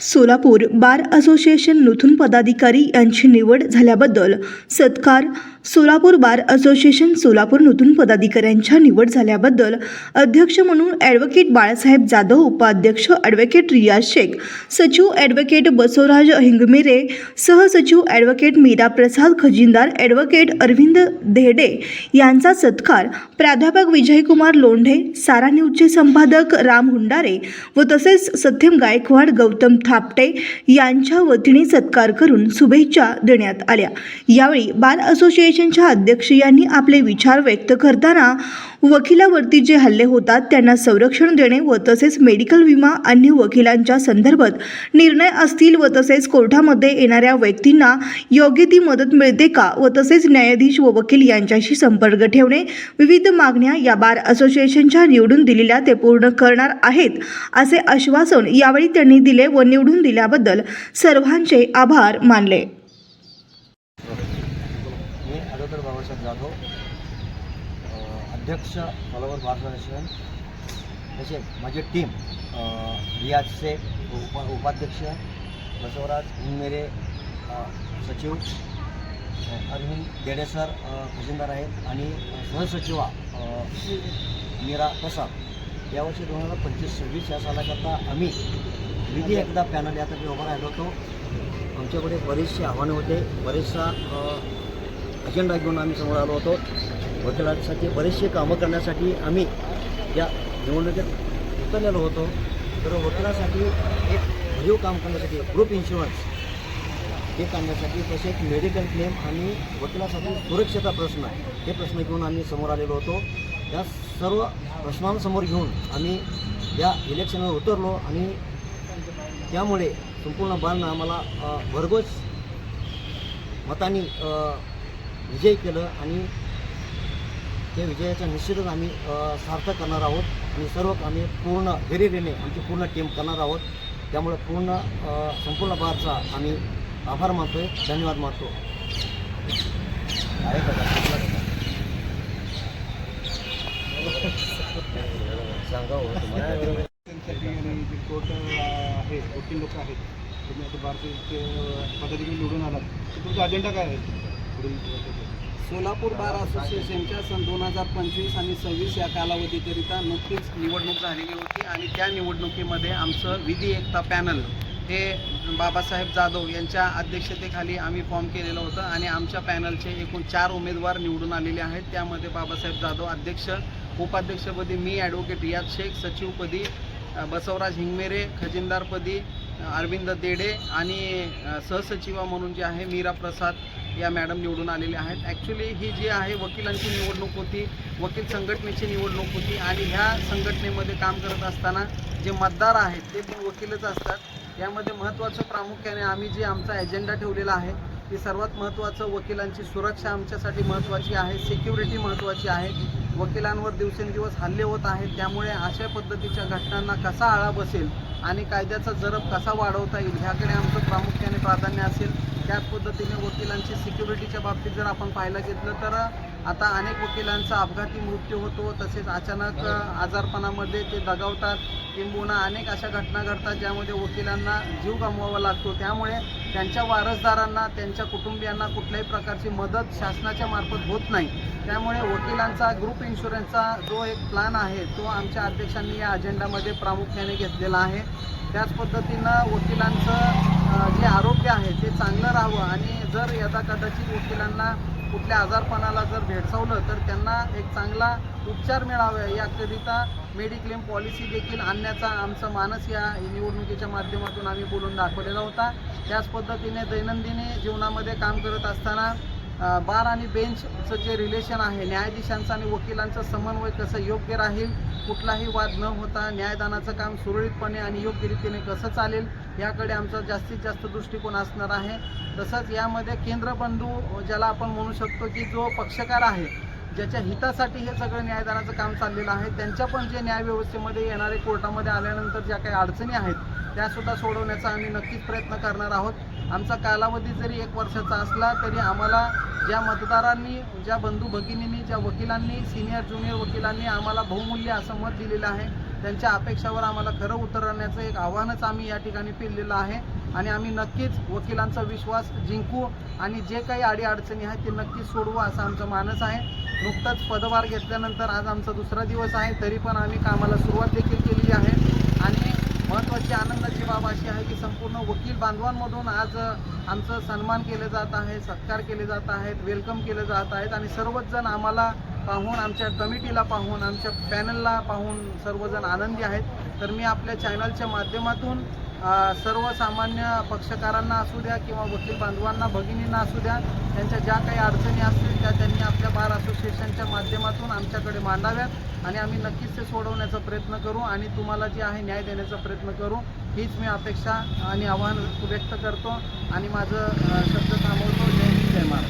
Solapur bar association नूतन पदाधिकारी यांची निवड झाल्याबद्दल सत्कार. सोलापूर बार असोसिएशन सोलापूर नूतन पदाधिकाऱ्यांच्या निवड झाल्याबद्दल अध्यक्ष म्हणून ॲडव्होकेट बाळासाहेब जाधव उपाध्यक्ष ॲडव्होकेट रियाज शेख सचिव ॲडव्होकेट बसवराज हिंगमिरे सहसचिव ॲडव्होकेट मीरा प्रसाद खजिनदार ॲडव्होकेट अरविंद देहडे यांचा सत्कार. प्राध्यापक विजयकुमार लोंढे सारा न्यूजचे संपादक राम हुंडारे व तसेच सत्यम गायकवाड गौतम थापटे यांच्या वतीने सत्कार करून शुभेच्छा देण्यात आल्या. यावेळी बार असोसिएशनच्या अध्यक्ष यांनी आपले विचार व्यक्त करताना वकिलावरती जे हल्ले होतात त्यांना संरक्षण देणे व तसेच मेडिकल विमा अन्य वकिलांच्या संदर्भात निर्णय असतील व तसेच कोर्टामध्ये येणाऱ्या व्यक्तींना योग्य ती मदत मिळते का व तसेच न्यायाधीश व वकील यांच्याशी संपर्क ठेवणे विविध मागण्या या बार असोसिएशनच्या निवडून दिलेल्या ते पूर्ण करणार आहेत असे आश्वासन यावेळी त्यांनी दिले व निवडून दिल्याबद्दल सर्वांचे आभार मानले. मी अगोदर बाबासाहेब जाधव अध्यक्ष फॉलोवर मार्गदर्शन तसेच माझी टीम रियाजचे उप उपाध्यक्ष बसवराज मेरे सचिव अरविंद देडे सर खजिनदार आहेत आणि सहसचिवा मीरा प्रसाद. यावर्षी दोन हजार पंचवीस सव्वीस या सालाकरता आम्ही विधी एकदा पॅनल यासाठी उभा राहिलो होतो. आमच्याकडे बरेचसे आव्हानं होते. बरेचसा अजेंडा घेऊन आम्ही समोर आलो होतो. वकिलांसाठी बरेचसे कामं करण्यासाठी आम्ही या निवडणुकीत उतरलेलो होतो. तर वकिलासाठी एक भरीव काम करण्यासाठी ग्रुप इन्शुरन्स हे काढण्यासाठी तसेच मेडिकल क्लेम आणि वकिलासाठी सुरक्षेचा प्रश्न हे प्रश्न घेऊन आम्ही समोर आलेलो होतो. या सर्व प्रश्नांसमोर घेऊन आम्ही या इलेक्शनवर उतरलो आणि त्यामुळे संपूर्ण बालनं आम्हाला भरघोस मतांनी विजय केलं आणि त्या विजयाचा निश्चितच आम्ही सार्थक करणार आहोत आणि सर्व आम्ही पूर्ण हिरिरीने आमची पूर्ण टीम करणार आहोत. त्यामुळे पूर्ण संपूर्ण बारचा आम्ही आभार मानतोय. धन्यवाद मानतो. सांगा हो तुम्हाला त्यांच्यासाठी आणि जे कोर्ट आहे लोक आहेत. तुम्ही आता भारतीय पदाधिकारी निवडून आलात. तर तुमचा अजेंडा काय आहे? पुढील सोलापूर बार असोसिएशनच्या सन दोन हजार पंचवीस आणि सव्वीस या कालावधीकरिता नुकतीच निवडणूक झालेली होती आणि त्या निवडणुकीमध्ये आमचं विधी एकता पॅनल हे बाबासाहेब जाधव यांच्या अध्यक्षतेखाली आम्ही फॉर्म केलेलं होतं आणि आमच्या पॅनलचे एकूण चार उमेदवार निवडून आलेले आहेत. त्यामध्ये बाबासाहेब जाधव अध्यक्ष उपाध्यक्षपदी मी ॲडव्होकेट रियाज शेख सचिवपदी बसवराज हिंगमेरे खजिनदारपदी अरविंद देडे आणि सहसचिवा म्हणून जे आहे मीरा प्रसाद या मॅडम निवडून आलेल्या आहेत. ॲक्च्युली ही जी आहे वकिलांची निवडणूक होती वकील संघटनेची निवडणूक होती आणि ह्या संघटनेमध्ये काम करत असताना जे मतदार आहेत ते पण वकीलच असतात. यामध्ये महत्त्वाचं प्रामुख्याने आम्ही जे आमचा एजेंडा ठेवलेला आहे ती सर्वात महत्त्वाचं वकिलांची सुरक्षा आमच्यासाठी महत्त्वाची आहे सिक्युरिटी महत्त्वाची आहे. वकिलांवर दिवसेंदिवस हल्ले होत आहेत. त्यामुळे अशा पद्धतीच्या घटनांना कसा आळा बसेल आणि कायद्याचा जरब कसा वाढवता येईल ह्याकडे आमचं प्रामुख्याने प्राधान्य असेल. त्याच पद्धतीने वकिलांची सिक्युरिटीच्या बाबतीत जर आपण पाहायला घेतलं तर आता अनेक वकिलांचा अपघाती मृत्यू होतो. तसेच अचानक आजारपणामध्ये ते दगावतात किंबहुना अनेक अशा घटना घडतात ज्यामध्ये वकिलांना जीव गमवावा लागतो. त्यामुळे त्यांच्या वारसदारांना त्यांच्या कुटुंबियांना कुठल्याही प्रकारची मदत शासनाच्या मार्फत होत नाही. त्यामुळे वकिलांचा ग्रुप इन्शुरन्सचा जो एक प्लॅन आहे तो आमच्या अध्यक्षांनी या अजेंडामध्ये प्रामुख्याने घेतलेला आहे. त्याच पद्धतीनं वकिलांचं जे आरोग्य आहे ते चांगलं राहावं आणि जर यदा कदाचित वकिलांना कुठल्या आजारपणाला जर भेडसावलं तर त्यांना एक चांगला उपचार मिळावे. याकरिता मेडिक्लेम पॉलिसी देखील आणण्याचा आमचा मानस या निवडणुकीच्या माध्यमातून आम्ही बोलून दाखवलेला होता. त्याच पद्धतीने दैनंदिनी जीवनामध्ये काम करत असताना बार आणि बेंचचं जे रिलेशन आहे न्यायाधीशांचं आणि वकिलांचं समन्वय कसं योग्य राहील कुठलाही वाद न होता न्यायदानाचं काम सुरळीतपणे आणि योग्य रीतीने कसं चालेल याकडे आमचा जास्तीत जास्त दृष्टिकोन असणार आहे. तसंच यामध्ये केंद्रबंधू ज्याला आपण म्हणू शकतो की जो पक्षकार आहे ज्याच्या हितासाठी हे सगळं न्यायदानाचं काम चाललेलं आहे त्यांच्या पण जे न्यायव्यवस्थेमध्ये येणारे कोर्टामध्ये आल्यानंतर ज्या काही अडचणी आहेत त्यासुद्धा सोडवण्याचा आम्ही नक्कीच प्रयत्न करणार आहोत. आमचा कालावधी जरी एक वर्षाचा असला तरी आम्हाला ज्या मतदारांनी ज्या बंधू भगिनींनी ज्या वकिलांनी सिनियर ज्युनियर वकिलांनी आम्हाला बहुमूल्य असं मत दिलेलं आहे त्यांच्या अपेक्षावर आम्हाला खरं उतरण्याचं एक आव्हानच आम्ही या ठिकाणी पेललेलं आहे. आणि आम्ही नक्कीच वकिलांचा विश्वास जिंकू आणि जे काही अडीअडचणी आहेत ते नक्कीच सोडवू असं आमचं मानस आहे. नुकताच पदभार घेतल्यानंतर आज आमचा दुसरा दिवस आहे तरी पण आम्ही कामाला सुरुवात देखील केलेली आहे. आणि महत्त्वाची आनंदाची बाब अशी आहे की संपूर्ण वकील बांधवांमधून आज आमचं सन्मान केलं जात आहे सत्कार केले जात आहेत वेलकम केले जात आहेत आणि सर्वच जण आम्हाला पाहून आमच्या कमिटीला पाहून आमच्या पॅनलला पाहून सर्वजण आनंदी आहेत. तर मी आपल्या चॅनलच्या माध्यमातून सर्वसामान्य पक्षकारांना असू द्या किंवा वकील बांधवांना भगिनींना असू द्या त्यांच्या ज्या काही अडचणी असतील त्या त्यांनी आपल्या बार असोसिएशनच्या माध्यमातून आमच्याकडे मांडाव्यात आणि आम्ही नक्कीच ते सोडवण्याचा प्रयत्न करू आणि तुम्हाला जे आहे न्याय देण्याचा प्रयत्न करू हीच मी अपेक्षा आणि आव्हान व्यक्त करतो आणि माझं शब्द थांबवतो. जय हिंद जय महाराज